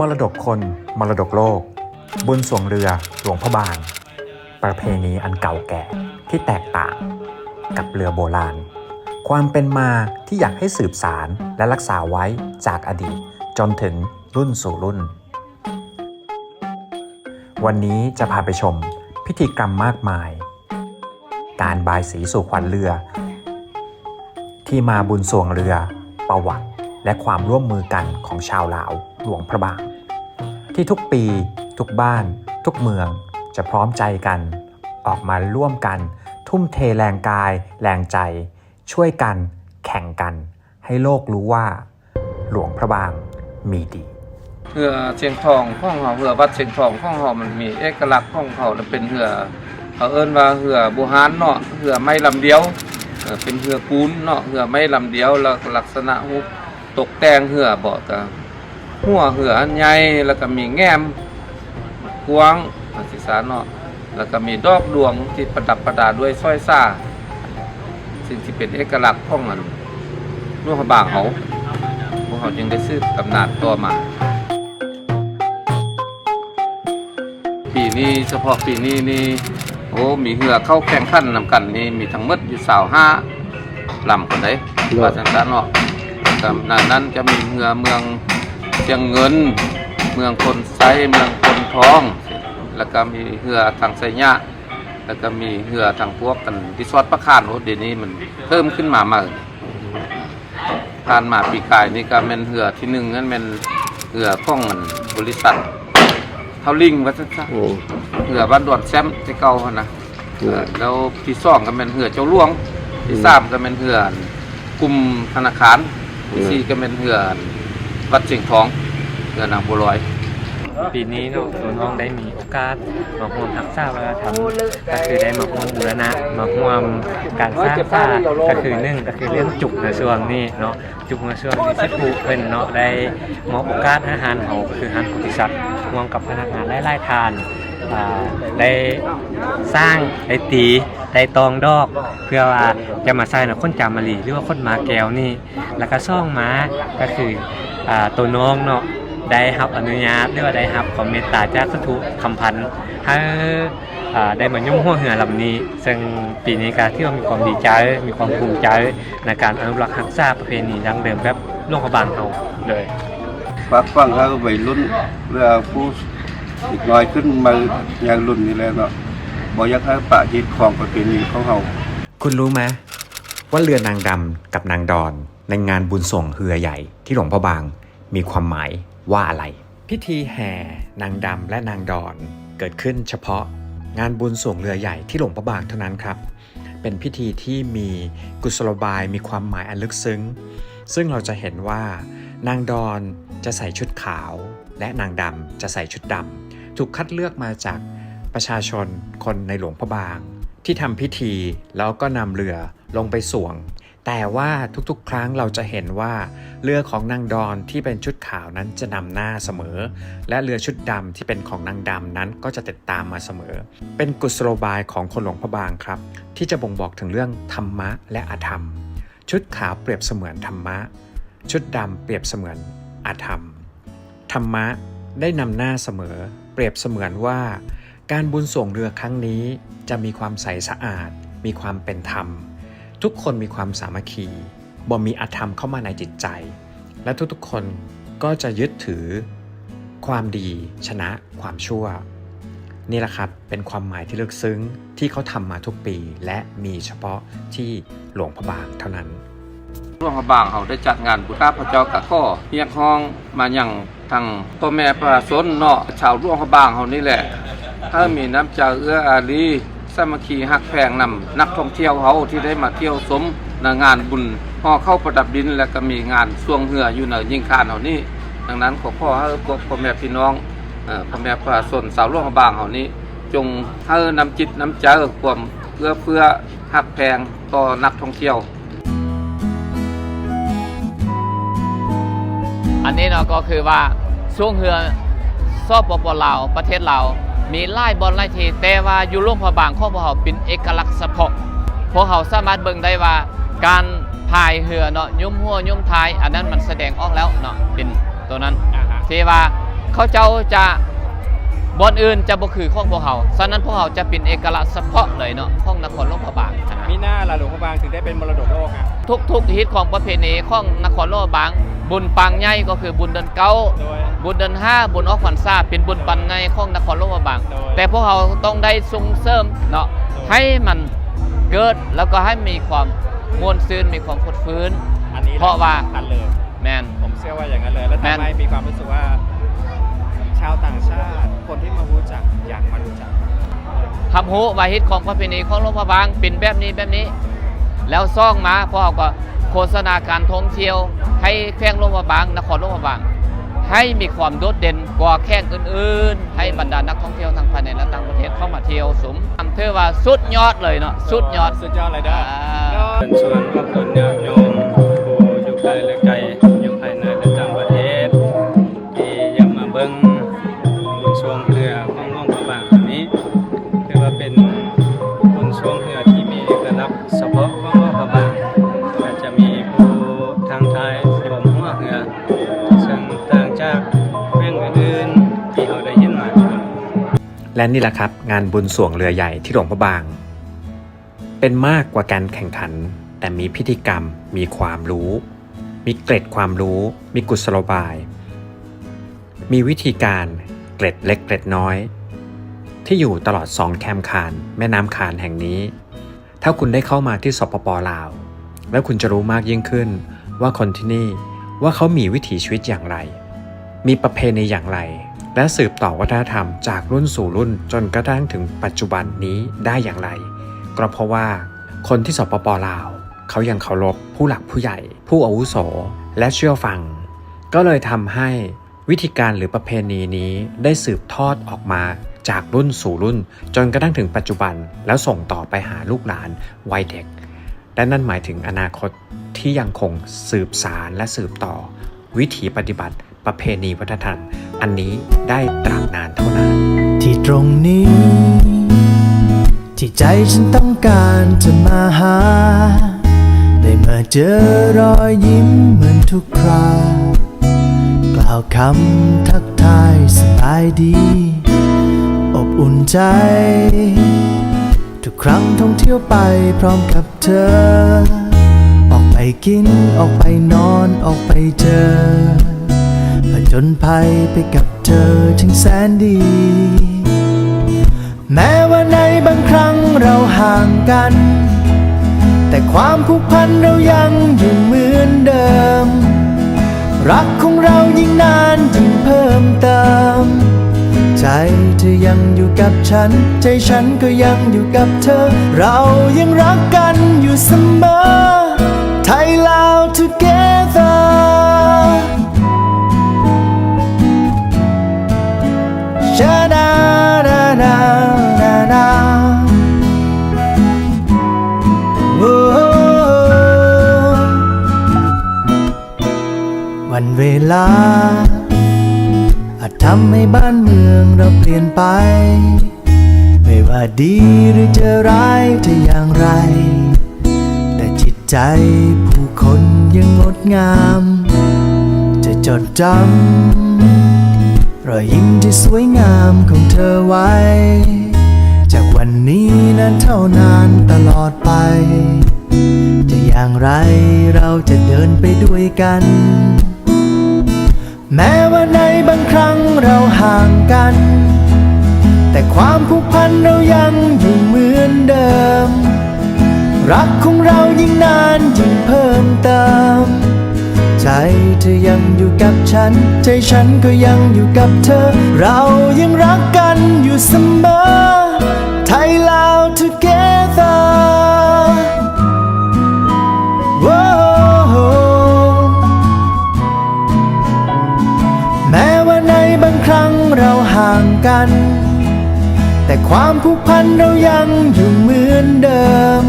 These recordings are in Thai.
มรดกคน มรดกโลก บุญสวงเรือหลวงพระบาง ประเพณีอันเก่าแก่ที่แตกต่างกับเรือโบราณ ความเป็นมาที่อยากให้สืบสารและรักษาไว้จากอดีตจนถึงรุ่นสู่รุ่น วันนี้จะพาไปชมพิธีกรรมมากมาย การบายสีสู่ขวัญเรือ ที่มาบุญสวงเรือประวัติ และความร่วมมือกันของชาวลาวหลวงพระบาง ที่ทุกปี ทุกบ้าน ทุกเมืองจะพร้อมใจกัน ออกมาร่วมกัน ทุ่มเทแรงกาย แรงใจ ช่วยกัน แข่งกัน ให้โลกรู้ว่า หลวงพระบางมีดีเรือเชียงทองข้องเขาเรือวัดเชียงทองข้องเขามันมีเอกลักษณ์ของเขาเป็นเรือเขาเอิ้นว่าเรือโบราณเนาะเรือไม่ลำเดียวเป็นเรือปูนเนาะเรือไม่ลำเดียวแล้วลักษณะรูป ตกแต่งเรือบ่ก็หัวเรืออันใหญ่แล้วก็มีแง้มกวางอาศิสาเนาะแล้วก็มีดอกดวงที่ประดับประดาด้วยสร้อยซ่าซึ่งที่เป็นเอกลักษณ์ของมันนุ่งบางเขาพวกเขาจึงได้ซื้อกำนาดตัวมา ปีนี้เฉพาะปีนี้นี่โอ้มีเหือเข้าแข่งขันนำกันนี่มีทั้งมดอยู่สาวห้าลำคนใดว่าจังซั่นเนาะ แต่นั้นนั้นจะมีเหือเมืองเชียงเงิน เมืองคนไซเมืองคนทอง แล้วก็มีเหือทางไสยะแล้วก็มีเหือทางพวกกันที่ซอดประคานโอ้เดี๋ยวนี้มันเพิ่มขึ้นมามาการมาปีกายนี่ก็เป็นเหือที่หนึ่งนั่นเป็นเหือของมันบริษัทเท่าลิงว่าซั่นซะโอ้เหือบ้านดอนแซมที่เก่าหั่นนะเหือแล้วที่สองก็เป็นเหือเจ้าหลวง ที่สามก็เป็นเหือกลุ่มธนาคาร ที่สี่ก็เป็นเหือวัดเชียงทองเหือนางบัวลอย ปีนี้เนาะตัวน้องได้มีโอกาสมาร่วมทักษะวัฒนธรรมก็คือได้มาร่วมบูรณะมาร่วมการสร้างสร้าก็คือหนึ่งก็คือเรื่องจุกในช่วงนี้เนาะจุกในช่วงนี้ที่ผู้เพิ่นเนาะได้มอบโอกาสให้หารเขาคือหารผู้ติสัตว์ร่วมกับพนักงานไล่ๆทาน อ่าได้สร้างได้ตีได้ตองดอก เพื่อว่าจะมาใส่นะคนจามารีหรือว่าคนมาแก้วนี่ แล้วก็ซ่องม้าก็คืออ่าตัวน้องเนาะได้รับอนุญาตหรือว่าได้รับความเมตตาจากสถุคำพันธ์ให้อ่าได้มายุ่งหัวเหือลำนี้ ซึ่งปีนี้ก็ที่ว่ามีความดีใจมีความภูมิใจในการอนุรักษ์รักษาประเพณีดั้งเดิมแบบหลวงพระบางเราเลยฟักฟังเขาวัยรุ่นเรือผู้ อีกน้อยขึ้นมาอย่างรุ่นนี้แล้วเนาะบอยากให้ปะจิตของประเพณีของเขาคุณรู้ไหมว่าเรือนางดำกับนางดอนในงานบุญส่งเรือใหญ่ที่หลวงพระบางมีความหมายว่าอะไร พิธีแห่นางดำและนางดอนเกิดขึ้นเฉพาะงานบุญส่งเรือใหญ่ที่หลวงพระบางเท่านั้นครับ เป็นพิธีที่มีกุศโลบายมีความหมายอันลึกซึ้ง ซึ่งเราจะเห็นว่านางดอนจะใส่ชุดขาว และนางดำจะใส่ชุดดำ ถูกคัดเลือกมาจากประชาชนคนในหลวงพระบาง ที่ทำพิธีแล้วก็นำเรือลงไปสวง แต่ว่าทุกๆ ครั้งเราจะเห็นว่า เรือของนางดอนที่เป็นชุดขาวนั้นจะนำหน้าเสมอ และเรือชุดดำที่เป็นของนางดำนั้นก็จะติดตามมาเสมอ เป็นกุศโลบายของคนหลวงพระบางครับ ที่จะบ่งบอกถึงเรื่องธรรมะและอธรรม ชุดขาวเปรียบเสมือนธรรมะ ชุดดำเปรียบเสมือนอธรรม ธรรมะได้นำหน้าเสมอ เปรียบเสมือนว่า การบุญส่งเรือครั้งนี้จะมีความใสสะอาด มีความเป็นธรรม ทุกคนมีความสามัคคีบ่มีอธรรมเข้ามาในจิตใจ และทุกๆคนก็จะยึดถือ ความดีชนะความชั่ว นี่แหละครับเป็นความหมายที่ลึกซึ้งที่เขาทำมาทุกปี และมีเฉพาะที่หลวงพระบางเท่านั้น หลวงพระบางเขาได้จัดงานบุญพระเจ้ากะข้อเรียกห้องมาอย่างทางพ่อแม่ประชาชนเนาะชาวหลวงพระบางเขานี่แหละถ้ามีน้ำใจเอื้ออารีสามัคคีหักแพงนำนักท่องเที่ยวเขาที่ได้มาเที่ยวสมในงานบุญห่อเข้าประดับดินแล้วก็มีงานสวงเหืออยู่ในยิ่งคานเขานี่ดังนั้นขอพ่อให้พวกพ่อแม่พี่น้องเอ่อพ่อแม่ประชาชนสาวหลวงพระบางเขานี้ จงให้นำจิตน้ำใจความเอื้อเฟื้อหักแพงต่อนักท่องเที่ยว อันนี้เนาะก็คือว่าช่วงเฮือซอบปปลาวประเทศเราวมีไล่บอลไล่ทีแต่ว่าอยู่ร่วมพระบางของพวกเขาเป็นเอกลักษณ์เฉพาะพวกเขาสามารถเบิ่งได้ว่าการพายเรือเนาะยุ่มหัวยุ่มท้าย อันนั้นมันแสดงออกแล้วเนาะเป็นตัวนั้นที่ว่าเขาเจ้าจะบอนอื่นจะบ่คือของพวกเขาฉะนั้นพวกเขาจะเป็นเอกลักษณ์เฉพาะเลยเนาะของนครหลวงพระบางนะมีหน้าละหลวงพระบางถึงได้เป็นมรดกโลกอะทุกๆฮิตของประเพณีของนครหลวงพระบาง บุญปังใหญ่ก็คือบุญเดือนเก้าโดย บุญเดือนห้าบุญออกพรรษาเป็นบุญปันในของนครหลวงพระบาง โดย แต่พวกเขาต้องได้ส่งเสริมเนาะให้มันเกิดแล้วก็ให้มีความมวลซื่นมีความฟดฟื้น อันนี้เพราะว่าทันเลย แมน ผมเชื่อว่าอย่างนั้นเลย แล้วแม่น ทำให้มีความรู้สึกว่า ชาวต่างชาติ คนที่มารู้จักอยากมารู้จัก ทำหูวาฮิตของประเพณีของหลวงพระบางเป็นแบบนี้แบบนี้ แล้วซ่องมาพวกเขาก็โฆษณาการท่องเที่ยว ให้แข้งหลวงพระบางนครหลวงพระบาง ให้มีความโดดเด่นกว่าแข้งอื่นๆ ให้บรรดานักท่องเที่ยวทั้งภายในและต่างประเทศเข้ามาเที่ยวสมทำเทือว่าสุดยอดเลยเนาะสุดยอดสุดยอดเลยเด้ออ่าเชิญชวนพวกคนญาติโยมผู้อยู่ไกลและไกล และนี่แหละครับ งานบุญสวงเรือใหญ่ที่หลวงพระบาง เป็นมากกว่าการแข่งขัน แต่มีพิธีกรรม มีความรู้ มีเกร็ดความรู้ มีกุศโลบาย มีวิธีการเกร็ดเล็กเกร็ดน้อย ที่อยู่ตลอดสองแคมคานแม่น้ำคานแห่งนี้ ถ้าคุณได้เข้ามาที่สปปลาว แล้วคุณจะรู้มากยิ่งขึ้นว่าคนที่นี่ว่าเขามีวิถีชีวิตอย่างไร มีประเพณีอย่างไร และสืบต่อวัฒนธรรมจากรุ่นสู่รุ่นจนกระทั่งถึงปัจจุบันนี้ได้อย่างไร ก็เพราะว่าคนที่สปปลาว เขายังเคารพผู้หลักผู้ใหญ่ ผู้อาวุโส และเชื่อฟัง ก็เลยทำให้วิธีการหรือประเพณีนี้ได้สืบทอดออกมาจากรุ่นสู่รุ่น จนกระทั่งถึงปัจจุบันแล้วส่งต่อไปหาลูกหลานวัยเด็ก และนั่นหมายถึงอนาคตที่ยังคงสืบสารและสืบต่อ วิถีปฏิบัติ ประเพณีวัฒนธรรม อันนี้ได้ตราบนานเท่านานที่ตรงนี้ ที่ใจฉันต้องการจะมาหา ได้มาเจอรอยยิ้มเหมือนทุกคราวกล่าวคำทักทายสบายดี อบอุ่นใจ ทุกครั้งท่องเที่ยวไปพร้อมกับเธอ ออกไปกินออกไปนอนออกไปเจอ จญภัยไปกับเธอถึงแสนดี แม้ว่าในบางครั้งเราห่างกัน แต่ความผูกพันเรายังอยู่เหมือนเดิม รักของเรายิ่งนานยิ่งเพิ่มเติม ใจเธอยังอยู่กับฉัน ใจฉันก็ยังอยู่กับเธอ เรายังรักกันอยู่เสมอ ไทยลาว together ลา อาจทำให้บ้านเมืองเราเปลี่ยนไป ไม่ว่าดีหรือจะร้ายจะอย่างไร แต่จิตใจผู้คนยังงดงาม จะจดจำรอยยิ้มที่สวยงามของเธอไว้ จากวันนี้นั้นเท่านานตลอดไปจะอย่างไรเราจะเดินไปด้วยกัน แม้ว่าในบางครั้งเราห่างกัน แต่ความผูกพันเรายังอยู่เหมือนเดิม รักของเรายิ่งนานยิ่งเพิ่มเติม ใจเธอยังอยู่กับฉัน ใจฉันก็ยังอยู่กับเธอ เรายังรักกันอยู่เสมอ ไทยลาว together างกัน แต่ความผูกพันเรายังอยู่เหมือนเดิม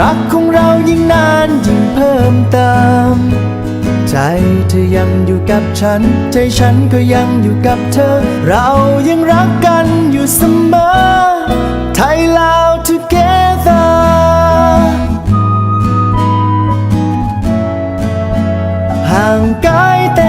รักของเรายิ่งนานยิ่งเพิ่มเติม ใจเธอยังอยู่กับฉัน ใจฉันก็ยังอยู่กับเธอ เรายังรักกันอยู่เสมอ ไทยลาว together ห่างไกายแต่